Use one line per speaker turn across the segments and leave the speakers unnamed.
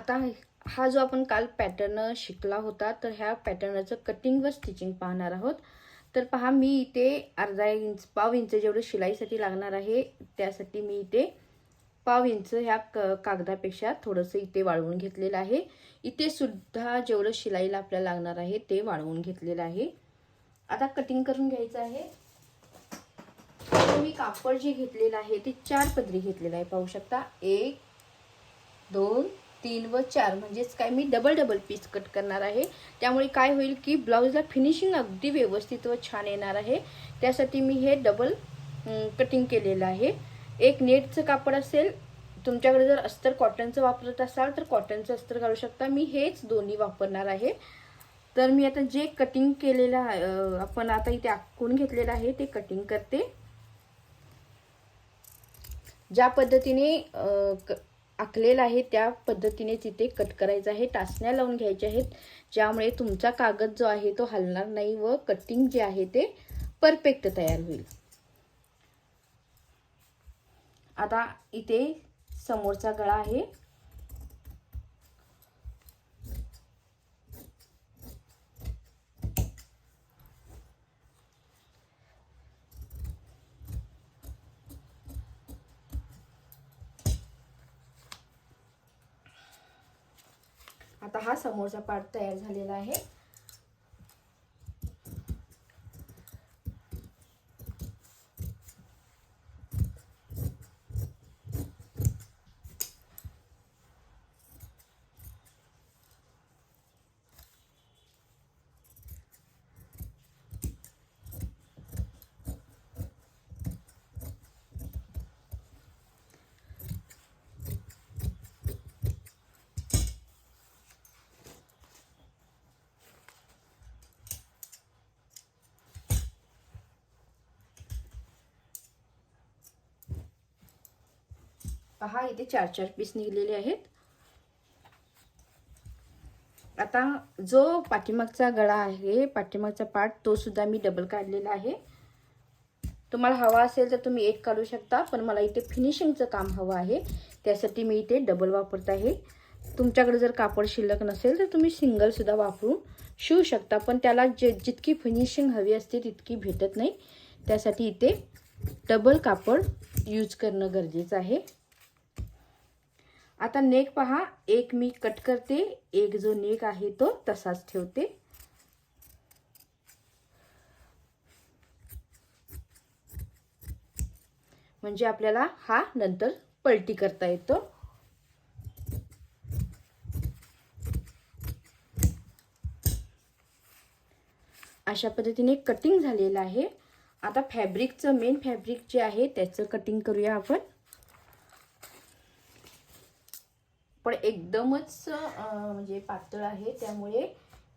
आता हा जो आपण काल पॅटर्न शिकला होता तर ह्या पॅटर्नचं कटिंग व स्टिचिंग पाहणार आहोत. तर पहा मी इथे अर्धा इंच पाव इंच जेवढं शिलाईसाठी लागणार आहे त्यासाठी मी इथे पाव इंच ह्या क कागदापेक्षा थोडंसं इथे वाळवून घेतलेलं आहे. इथे सुद्धा जेवढं शिलाईला आपल्याला लागणार आहे ते वाळवून घेतलेलं आहे. आता कटिंग करून घ्यायचं आहे. मी कापड जे घेतलेलं आहे ते चार पदरी घेतलेलं आहे पाहू शकता. एक दोन तीन व चार म्हणजेच काय मी डबल डबल पीस कट करणार आहे. त्यामुळे काय होईल की ब्लाऊजला फिनिशिंग अगदी व्यवस्थित व छान येणार आहे. त्यासाठी मी हे डबल कटिंग केलेलं आहे. एक नेटचं कापड असेल तुमच्याकडे जर अस्तर कॉटनचं वापरत असाल तर कॉटनचं अस्तर घालू शकता. मी हेच दोन्ही वापरणार आहे. तर मी आता जे कटिंग केलेलं आपण आता इथे आखून घेतलेलं आहे ते कटिंग करते. ज्या पद्धतीने आखलेलं आहे त्या पद्धतीने तिथे कट करायचं आहे टाचण्या लावून घ्यायच्या आहेत ज्यामुळे तुमचा कागद जो आहे तो हलणार नाही व कटिंग जे आहे ते परफेक्ट तयार होईल. आता इथे समोरचा गळा आहे. आता हा समोरचा पार्ट तयार झालेला आहे. पहा इथे चार चार पीस निघलेले आहेत. आता जो पाठीमागचा गळा आहे पाठीमागचा पार्ट तो सुद्धा मी डबल काढलेला आहे. तुम्हाला हवा असेल तर तुम्ही एक काढू शकता पण मला इथे फिनिशिंगचं काम हवं आहे. त्यासाठी मी इथे डबल वापरत आहे. तुमच्याकडे जर कापड शिल्लक नसेल तर तुम्ही सिंगलसुद्धा वापरून शिवू शकता पण त्याला जे जितकी फिनिशिंग हवी असते तितकी भेटत नाही. त्यासाठी इथे डबल कापड यूज करणं गरजेचं आहे. आता नेक पहा एक मी कट करते एक जो नेक आहे तो तसाच ठेवते. म्हणजे आपल्याला हा नंतर पलटी करता येतो. अशा पद्धतीने कटिंग झालेलं आहे. आता फॅब्रिकचं मेन फॅब्रिक जे आहे त्याचं कटिंग करूया आपण. पण एकदमच म्हणजे पातळ आहे. त्यामुळे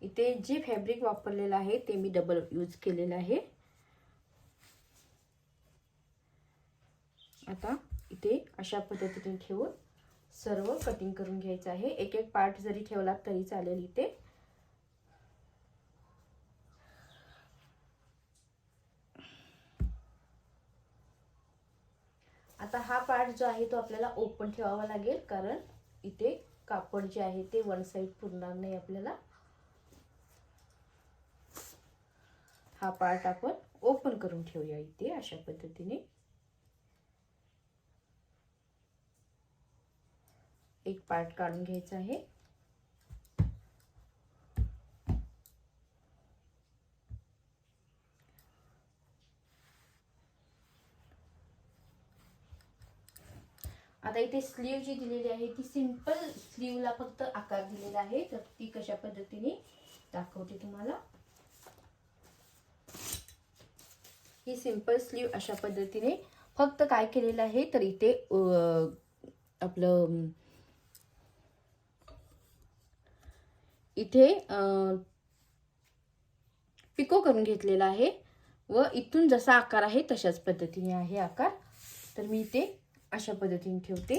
इथे जे फॅब्रिक वापरलेलं आहे ते मी डबल यूज केलेलं आहे. आता इथे अशा पद्धतीने ठेवून सर्व कटिंग करून घ्यायचं आहे. एक एक पार्ट जरी ठेवला तरी चालेल इथे. आता हा पार्ट जो आहे तो आपल्याला ओपन ठेवावा लागेल कारण इथे कापड जे आहे ते वन साईड पुरणार नाही आपल्याला. हा पार्ट आपण ओपन करून ठेवूया इथे अशा पद्धतीने. एक पार्ट काढून घ्यायचा आहे. आता इथे स्लीव जी दिलेली आहे ती सिंपल स्लीवला फक्त आकार दिलेला आहे. तर ती कशा पद्धतीने दाखवते तुम्हाला? ही सिंपल स्लीव अशा पद्धतीने फक्त काय केलेलं आहे तर इथे आपलं इथे पिको करून घेतलेला आहे. व इथून जसा आकार आहे तशाच पद्धतीने आहे आकार. तर मी इथे अशा पद्धतीने ठेवते.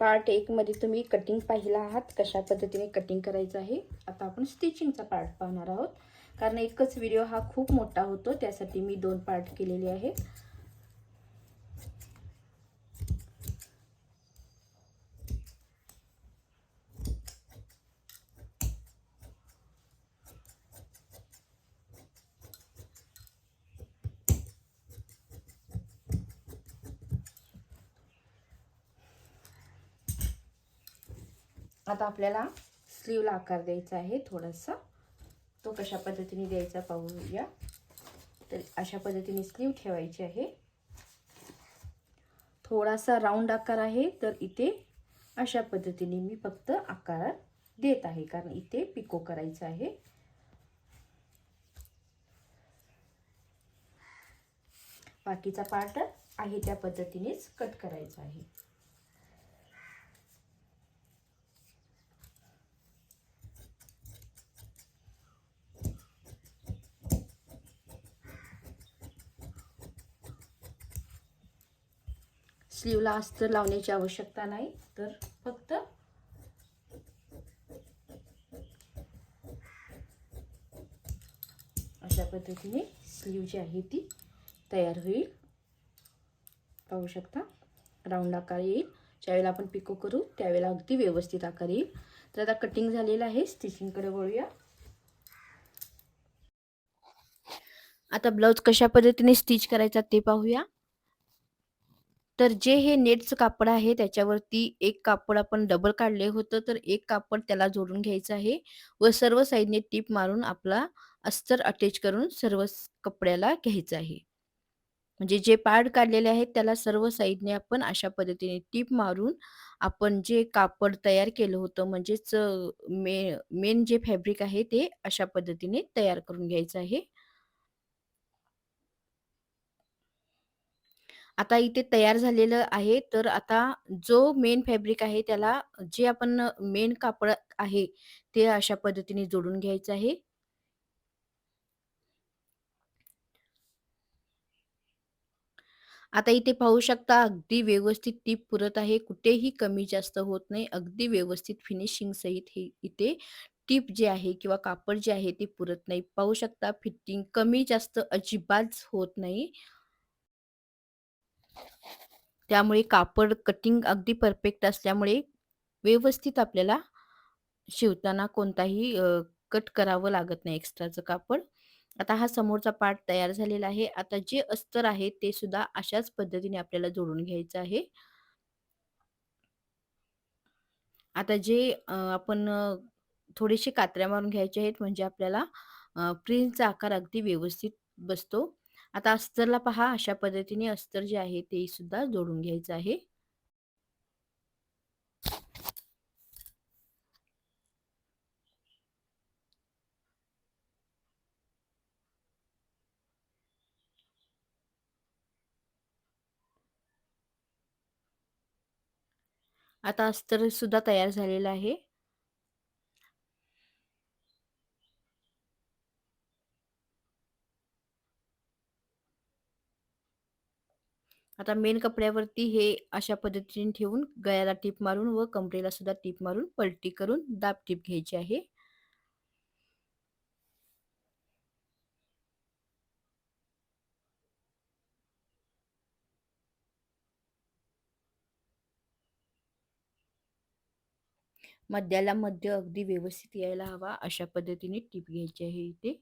पार्ट एकमध्ये तुम्ही कटिंग पाहिला आहात कशा पद्धतीने कटिंग करायचं आहे आता आपण स्टिचिंगचा पार्ट पाहणार आहोत. कारण एकच व्हिडिओ हा खूप मोठा होतो त्यासाठी मी दोन पार्ट केलेले आहेत आता आपल्याला स्लीवला आकार द्यायचा आहे थोडासा. तो कशा पद्धतीने द्यायचा पाहूया. तर अशा पद्धतीने स्लीव ठेवायची आहे. थोडासा राऊंड आकार आहे तर इथे अशा पद्धतीने मी फक्त आकार देत आहे कारण इथे पिको करायचं आहे. बाकीचा पार्ट आहे त्या पद्धतीनेच कट करायचा आहे. स्लीवला अस्तर लावण्याची आवश्यकता नाही. तर फक्त अशा पद्धतीने स्लीव जी आहे ती तयार होईल. पाहू शकता राऊंड आकार येईल. ज्यावेळेला आपण पिको करू त्यावेळेला अगदी व्यवस्थित आकार येईल. तर आता कटिंग झालेलं आहे स्टिचिंगकडे वळूया. आता ब्लाऊज कशा पद्धतीने स्टिच करायचा ते पाहूया. तर जे हे नेटचं कापड आहे त्याच्यावरती एक कापड आपण डबल काढले होतं तर एक कापड त्याला जोडून घ्यायचं आहे व सर्व साईडने टीप मारून आपला अस्तर अटॅच करून सर्व कपड्याला घ्यायचं आहे. म्हणजे जे पार्ट काढलेले आहेत त्याला सर्व साईडने आपण अशा पद्धतीने टीप मारून आपण जे कापड तयार केलं होतं म्हणजेच मे मेन जे फॅब्रिक आहे ते अशा पद्धतीने तयार करून घ्यायचं आहे. आता इथे तयार झालेलं आहे. तर आता जो मेन फॅब्रिक आहे त्याला जे आपण मेन कापड आहे ते अशा पद्धतीने जोडून घ्यायचं आहे. आता इथे पाहू शकता अगदी व्यवस्थित टीप पुरत आहे. कुठेही कमी जास्त होत नाही. अगदी व्यवस्थित फिनिशिंग सहित हे इथे टीप जे आहे किंवा कापड जे आहे ते पुरत नाही. पाहू शकता फिटिंग कमी जास्त अजिबात होत नाही. त्यामुळे कापड कटिंग अगदी परफेक्ट असल्यामुळे व्यवस्थित आपल्याला शिवताना कोणताही कट करावं लागत नाही एक्स्ट्राचं कापड. आता हा समोरचा पार्ट तयार झालेला आहे. आता जे अस्तर आहे ते सुद्धा अशाच पद्धतीने आपल्याला जोडून घ्यायचं आहे. आता जे आपण थोडेसे कात्र्या मारून घ्यायचे आहेत म्हणजे आपल्याला प्रिन्सचा आकार अगदी व्यवस्थित बसतो. आता अस्तरला पहा अशा पद्धतीने अस्तर जे आहे ते सुद्धा जोडून घ्यायचं आहे. आता अस्तर सुद्धा तयार झालेलं आहे. आता मेन कपड्यावरती हे अशा पद्धतीने ठेवून गळ्याला टीप मारून व कमरेला सुद्धा टीप मारून पलटी करून दाब टीप घ्यायची आहे. मध्याला मध्य अगदी व्यवस्थित यायला हवा अशा पद्धतीने टीप घ्यायची आहे इथे.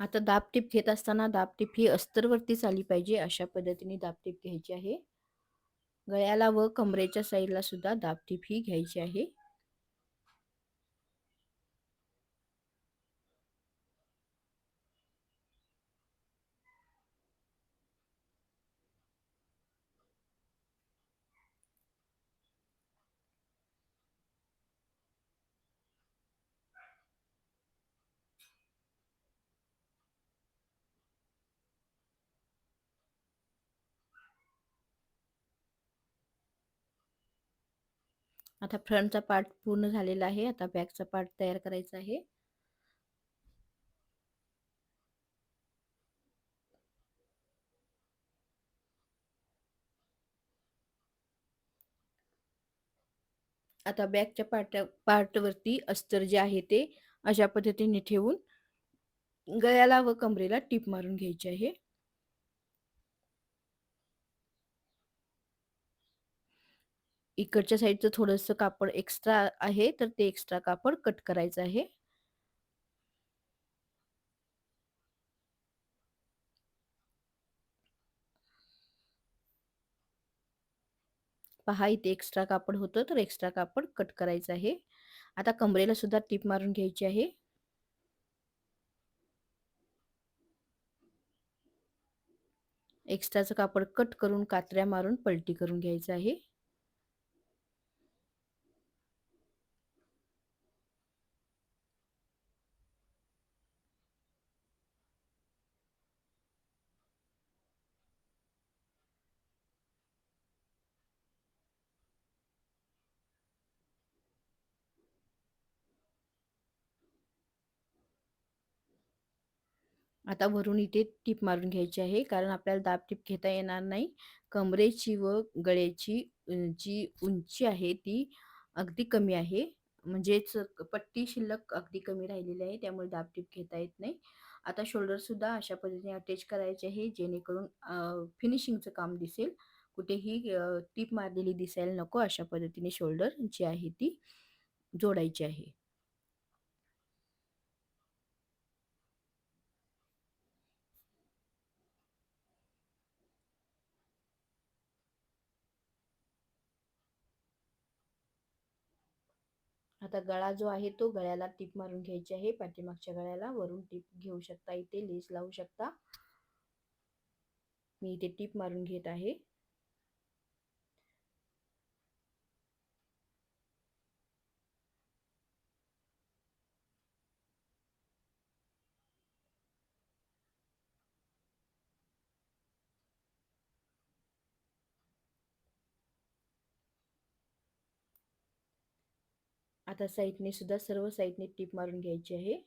आता दाबटीप घेत असताना दाबटीप ही अस्तरवरतीच आली पाहिजे अशा पद्धतीने दाबटीप घ्यायची आहे. गळ्याला व कमरेच्या साईडला सुद्धा दाबटीप ही घ्यायची आहे. आता फ्रंटचा पार्ट पूर्ण झालेला आहे. आता बॅकचा पार्ट तयार करायचा आहे. आता बॅकच्या पार्ट पार्टवरती अस्तर जे आहे ते अशा पद्धतीने ठेवून गळ्याला व कमरेला टीप मारून घ्यायची आहे. इकडच्या साईडचं थोडंसं कापड एक्स्ट्रा आहे तर ते एक्स्ट्रा कापड कट करायचं आहे. पहा इथे एक्स्ट्रा कापड होतं तर एक्स्ट्रा कापड कट करायचं आहे. आता कमरेला सुद्धा टीप मारून घ्यायची आहे. एक्स्ट्राचं कापड कट करून कात्र्या मारून पलटी करून घ्यायचं आहे. आता वरून इथे टीप मारून घ्यायची आहे कारण आपल्याला दाब टीप घेता येणार नाही. कमरेची व गळ्याची जी उंची आहे ती अगदी कमी आहे. म्हणजेच पट्टी शिल्लक अगदी कमी राहिलेली आहे त्यामुळे दाब टीप घेता येत नाही. आता शोल्डर सुद्धा अशा पद्धतीने अटॅच करायचे आहे जेणेकरून फिनिशिंगचं काम दिसेल. कुठेही टीप मारलेली दिसायला नको अशा पद्धतीने शोल्डर जी आहे ती जोडायची आहे. आता गळा जो आहे तो गळ्याला टीप मारून घ्यायची आहे. पाठीमागच्या गळ्याला वरून टीप घेऊ शकता. इथे लेस लावू शकता. मी इथे टीप मारून घेत आहे. आता साईडने सुद्धा सर्व साईडने टीप मारून घ्यायची आहे.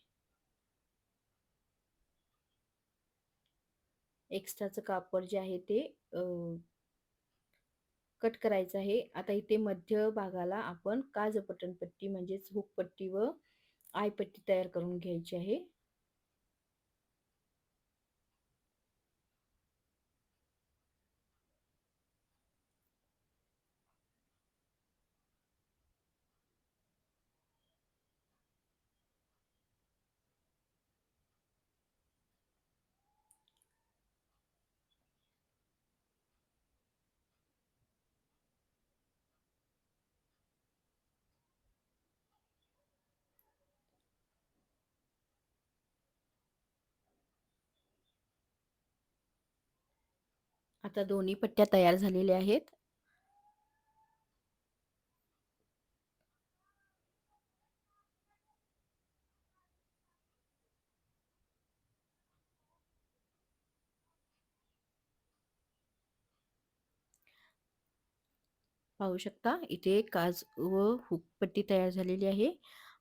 एक्स्ट्राचं कापड जे आहे ते कट करायचं आहे. आता इथे मध्य भागाला आपण काज पट्टी म्हणजेच हुकपट्टी व आयपट्टी तयार करून घ्यायची आहे. आता दोन्ही पट्ट्या तयार झालेल्या आहेत. पाहू शकता इथे काज व हुकपट्टी तयार झालेली आहे.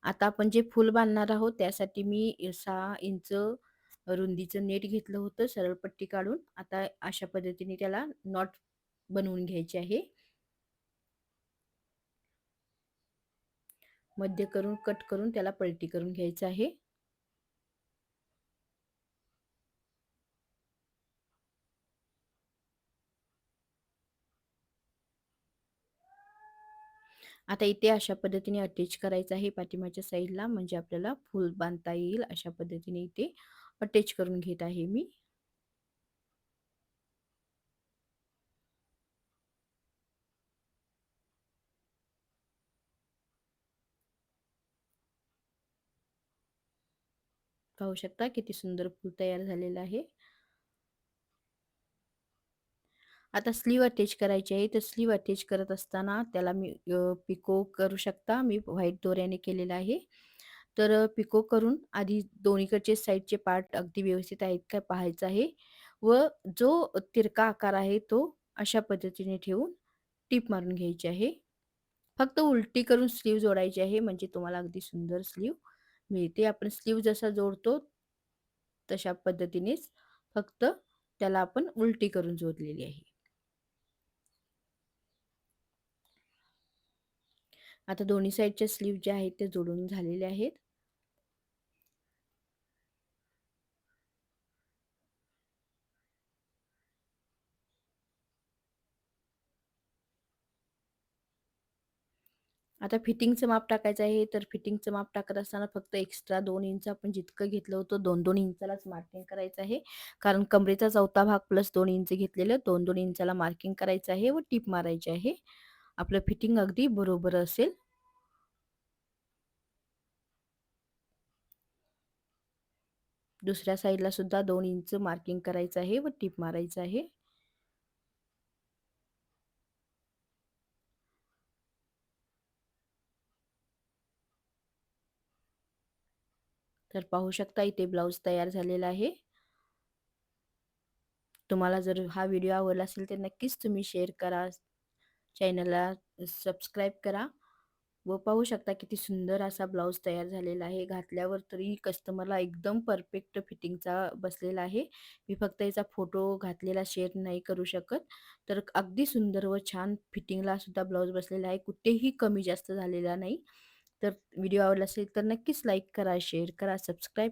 आता आपण जे फूल बांधणार आहोत त्यासाठी मी सहा इंच रुंदीचं नेट घेतलं होतं सरळ पट्टी काढून. आता अशा पद्धतीने त्याला नॉट बनवून घ्यायचे आहे. मध्य करून कट करून त्याला पलटी करून घ्यायचं आहे. आता इथे अशा पद्धतीने अटॅच करायचं आहे पाठीमागच्या साईडला म्हणजे आपल्याला फुल बांधता येईल अशा पद्धतीने इथे. अटॅच करून घेत आहे मी. पाहू शकता किती सुंदर फूल तयार झालेलं आहे. आता स्लीव अटॅच करायची आहे. तर स्लीव अटॅच करत असताना त्याला मी पिको करू शकता. मी व्हाईट दोऱ्याने केलेला आहे. तर पिको करून आधी दोन्हीकडचे साईडचे पार्ट अगदी व्यवस्थित आहेत का पाहायचं आहे. व जो तिरका आकार आहे तो अशा पद्धतीने ठेवून टीप मारून घ्यायची आहे. फक्त उलटी करून स्लीव जोडायची आहे म्हणजे तुम्हाला अगदी सुंदर स्लीव मिळते. आपण स्लीव जसा जोडतो तशा पद्धतीनेच फक्त त्याला आपण उलटी करून जोडलेली आहे. आता दोन्ही साईडच्या स्लीव ज्या आहेत ते जोडून झालेले आहेत. आता फिटिंगचं माप टाकायचं आहे तर फिटिंगचं माप टाकत असताना फक्त एक्स्ट्रा दोन इंच आपण जितकं घेतलं होतं दोन दोन इंचालाच मार्किंग करायचं आहे. कारण कमरेचा चौथा भाग प्लस दोन इंच घेतलेलं दोन दोन इंचाला मार्किंग करायचं आहे व टीप मारायची आहे. आपलं फिटिंग अगदी बरोबर असेल. दुसऱ्या साईडला सुद्धा दोन इंच मार्किंग करायचं आहे व टीप मारायचं आहे. तर पाहू शकता इथे ब्लाऊज तयार झालेला आहे. तुम्हाला जर हा व्हिडिओ आवडला असेल तर नक्कीच तुम्ही शेअर करा. चॅनलला सबस्क्राईब करा व पाहू शकता किती सुंदर असा ब्लाऊज तयार झालेला आहे. घातल्यावर तरी कस्टमरला एकदम परफेक्ट फिटिंगचा बसलेला आहे. मी फक्त याचा फोटो घातलेला शेअर नाही करू शकत. तर अगदी सुंदर व छान फिटिंगला सुद्धा ब्लाऊज बसलेला आहे. कुठेही कमी जास्त झालेला नाही. तर व्हिडिओ आवडला असेल तर नक्कीच लाईक करा शेअर करा सबस्क्राईब